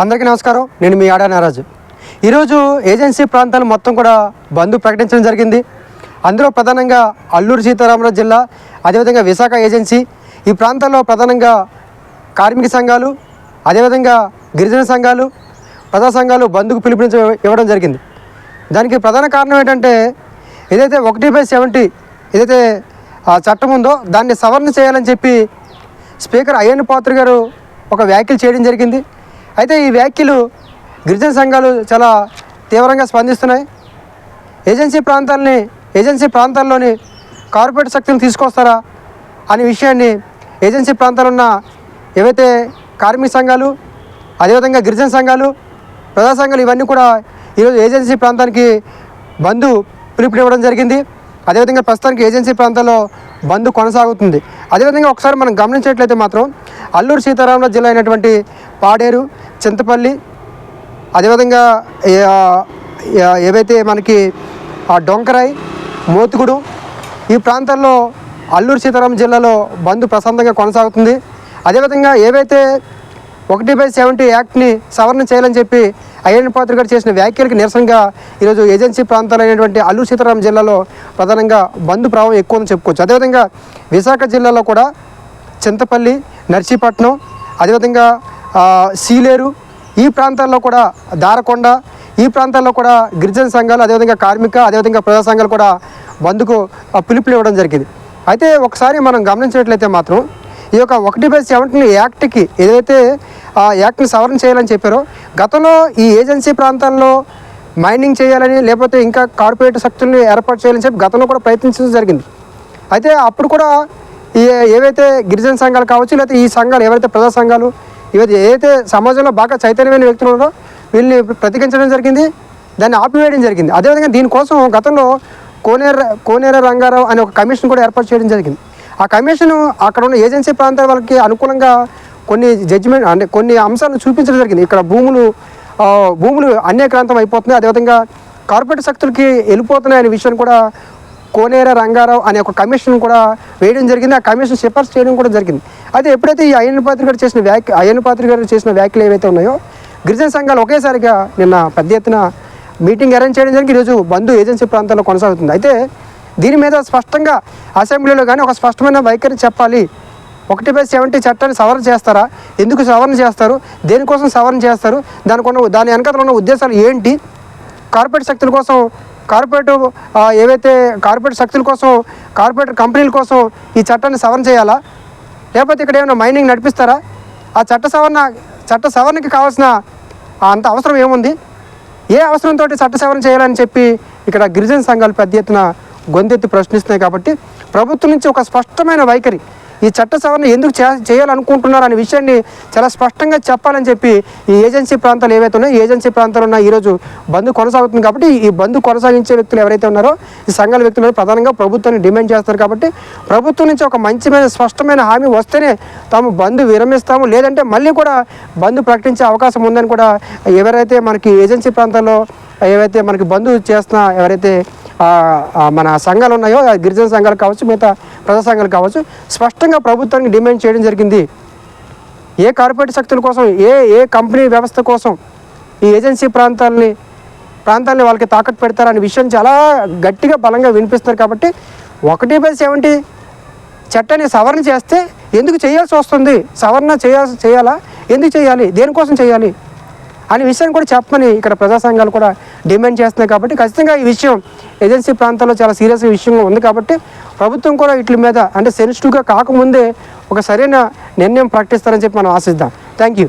అందరికీ నమస్కారం. నేను మీ ఆడా నారాజు. ఈరోజు ఏజెన్సీ ప్రాంతాలు మొత్తం కూడా బంద్ ప్రకటించడం జరిగింది. అందులో ప్రధానంగా అల్లూరు సీతారామరాజు జిల్లా అదేవిధంగా విశాఖ ఏజెన్సీ ఈ ప్రాంతాల్లో ప్రధానంగా కార్మిక సంఘాలు అదేవిధంగా గిరిజన సంఘాలు ప్రజా సంఘాలు బంద్కు పిలుపునిచ్చ ఇవ్వడం జరిగింది. దానికి ప్రధాన కారణం ఏంటంటే ఏదైతే ఒకటి బై సెవెంటీ ఏదైతే ఆ చట్టం ఉందో దాన్ని సవరణ చేయాలని చెప్పి స్పీకర్ అయ్యన్ పాత్ర గారు ఒక వ్యాఖ్యలు చేయడం జరిగింది. అయితే ఈ వ్యాఖ్యలు గిరిజన సంఘాలు చాలా తీవ్రంగా స్పందిస్తున్నాయి. ఏజెన్సీ ప్రాంతాలని ఏజెన్సీ ప్రాంతాల్లోని కార్పొరేట్ శక్తిని తీసుకొస్తారా అనే విషయాన్ని ఏజెన్సీ ప్రాంతాలు ఉన్న ఏవైతే కార్మిక సంఘాలు అదేవిధంగా గిరిజన సంఘాలు ప్రజా సంఘాలు ఇవన్నీ కూడా ఈరోజు ఏజెన్సీ ప్రాంతానికి బంధు పిలుపునివ్వడం జరిగింది. అదేవిధంగా ప్రస్తుతానికి ఏజెన్సీ ప్రాంతాల్లో బంద్ కొనసాగుతుంది. అదేవిధంగా ఒకసారి మనం గమనించినట్లయితే మాత్రం అల్లూరు సీతారామరాజు జిల్లా అయినటువంటి పాడేరు చింతపల్లి అదేవిధంగా ఏవైతే మనకి డొంకరాయి డొంకరాయ్ మోతుగుడు ఈ ప్రాంతాల్లో అల్లూరు సీతారాం జిల్లాలో బంద్ ప్రశాంతంగా కొనసాగుతుంది. అదేవిధంగా ఏవైతే ఒకటి బై సెవెంటీ యాక్ట్ని సవరణ చేయాలని చెప్పి అయ్యన్న పాత్ర గారు చేసిన వ్యాఖ్యలకు నిరసనగా ఈరోజు ఏజెన్సీ ప్రాంతాలైనటువంటి అల్లూరు సీతారాం జిల్లాలో ప్రధానంగా బంద్ ప్రభావం ఎక్కువ అని చెప్పుకోవచ్చు అదేవిధంగా విశాఖ జిల్లాలో కూడా చింతపల్లి నర్సీపట్నం అదేవిధంగా సీలేరు ఈ ప్రాంతాల్లో కూడా దారకొండ ఈ ప్రాంతాల్లో కూడా గిరిజన సంఘాలు అదేవిధంగా కార్మిక అదేవిధంగా ప్రజా సంఘాలు కూడా బంద్కు పిలుపులు ఇవ్వడం జరిగింది. అయితే ఒకసారి మనం గమనించినట్లయితే మాత్రం ఈ యొక్క ఒకటి బై సెవెంటీన్ యాక్ట్కి ఏదైతే ఆ యాక్ట్ని సవరణ చేయాలని చెప్పారో గతంలో ఈ ఏజెన్సీ ప్రాంతాల్లో మైనింగ్ చేయాలని లేకపోతే ఇంకా కార్పొరేట్ శక్తుల్ని ఏర్పాటు చేయాలని చెప్పి గతంలో కూడా ప్రయత్నించడం జరిగింది. అయితే అప్పుడు కూడా ఈ ఏవైతే గిరిజన సంఘాలు కావచ్చు లేకపోతే ఈ సంఘాలు ఏవైతే ప్రజా సంఘాలు ఇవతి ఏదైతే సమాజంలో బాగా చైతన్యమైన వ్యక్తులు ఉన్నారో వీళ్ళని ప్రతిఘటించడం జరిగింది దాన్ని ఆపివేయడం జరిగింది. అదేవిధంగా దీనికోసం గతంలో కోనేర కోనేర రంగారావు అనే ఒక కమిషన్ కూడా ఏర్పాటు చేయడం జరిగింది. ఆ కమిషన్ అక్కడ ఉన్న ఏజెన్సీ ప్రాంతాల వాళ్ళకి అనుకూలంగా కొన్ని జడ్జిమెంట్ అంటే కొన్ని అంశాలను చూపించడం జరిగింది. ఇక్కడ భూములు భూములు అన్యక్రాంతం అయిపోతున్నాయి. అదేవిధంగా కార్పొరేట్ శక్తులకి వెళ్ళిపోతున్నాయి అనే విషయాన్ని కూడా కోనేర రంగారావు అనే ఒక కమిషన్ కూడా వేయడం జరిగింది. ఆ కమిషన్ సిఫార్సు చేయడం కూడా జరిగింది. అయితే ఎప్పుడైతే ఈ అయ్యన్న పాత్రి గారు చేసిన వ్యాఖ్య అయ్యన్న పాత్రి గారు చేసిన వ్యాఖ్యలు ఏవైతే ఉన్నాయో గిరిజన సంఘాలు ఒకేసారిగా నిన్న పెద్ద ఎత్తున మీటింగ్ అరేంజ్ చేయడం జరిగింది. ఈరోజు బంధు ఏజెన్సీ ప్రాంతాల్లో కొనసాగుతుంది. అయితే దీని మీద స్పష్టంగా అసెంబ్లీలో కానీ ఒక స్పష్టమైన వైఖరి చెప్పాలి. ఒకటి బై సెవెంటీ చట్టాన్ని సవరణ చేస్తారా? ఎందుకు సవరణ చేస్తారు? దేనికోసం సవరణ చేస్తారు? దానికి ఉన్న దాని వెనకాల ఉన్న ఉద్దేశాలు ఏంటి? కార్పొరేట్ శక్తుల కోసం కార్పొరేట్ ఏవైతే కార్పొరేట్ శక్తుల కోసం కార్పొరేట్ కంపెనీల కోసం ఈ చట్టాన్ని సవరణ చేయాలా? లేకపోతే ఇక్కడ ఏమైనా మైనింగ్ నడిపిస్తారా? ఆ చట్ట సవరణ చట్ట సవరణకి కావాల్సిన అంత అవసరం ఏముంది? ఏ అవసరంతో చట్ట సవరణ చేయాలని చెప్పి ఇక్కడ గిరిజన సంఘాలు పెద్ద ఎత్తున గొంతెత్తి ప్రశ్నిస్తున్నాయి కాబట్టి ప్రభుత్వం నుంచి ఒక స్పష్టమైన వైఖరి ఈ చట్ట సవరణ ఎందుకు చే చేయాలనుకుంటున్నారు అనే విషయాన్ని చాలా స్పష్టంగా చెప్పాలని చెప్పి ఈ ఏజెన్సీ ప్రాంతాలు ఏవైతే ఉన్నాయో ఏజెన్సీ ప్రాంతాలు ఉన్న ఈరోజు బంద్ కొనసాగుతుంది కాబట్టి ఈ బంద్ కొనసాగించే వ్యక్తులు ఎవరైతే ఉన్నారో ఈ సంఘాల వ్యక్తులు ప్రధానంగా ప్రభుత్వాన్ని డిమాండ్ చేస్తారు కాబట్టి ప్రభుత్వం నుంచి ఒక మంచిమైన స్పష్టమైన హామీ వస్తేనే తాము బంద్ విరమిస్తాము. లేదంటే మళ్ళీ కూడా బంద్ ప్రకటించే అవకాశం ఉందని కూడా ఎవరైతే మనకి ఏజెన్సీ ప్రాంతాల్లో ఏవైతే మనకి బంద్ చేస్తున్న ఎవరైతే మన సంఘాలు ఉన్నాయో గిరిజన సంఘాలు కావచ్చు మిగతా ప్రజా సంఘాలు కావచ్చు స్పష్టంగా ప్రభుత్వానికి డిమాండ్ చేయడం జరిగింది. ఏ కార్పొరేట్ శక్తుల కోసం ఏ ఏ కంపెనీ వ్యవస్థ కోసం ఈ ఏజెన్సీ ప్రాంతాలని ప్రాంతాలని వాళ్ళకి తాకట్టు పెడతారనే విషయం చాలా గట్టిగా బలంగా వినిపిస్తారు కాబట్టి ఒకటి బై సెవెంటీ చట్టాన్ని సవరణ చేస్తే ఎందుకు చేయాల్సి వస్తుంది? సవరణ చేయాల్సి చేయాలా? ఎందుకు చేయాలి? దేనికోసం చేయాలి? అనే విషయాన్ని కూడా చెప్పమని ఇక్కడ ప్రజా సంఘాలు కూడా డిమాండ్ చేస్తున్నాయి కాబట్టి ఖచ్చితంగా ఈ విషయం ఏజెన్సీ ప్రాంతాల్లో చాలా సీరియస్ విషయంగా ఉంది కాబట్టి ప్రభుత్వం కూడా వీటి మీద అంటే సెన్సిటివ్గా కాకముందే ఒక సరైన నిర్ణయం ప్రకటిస్తారని చెప్పి మనం ఆశిద్దాం. Thank you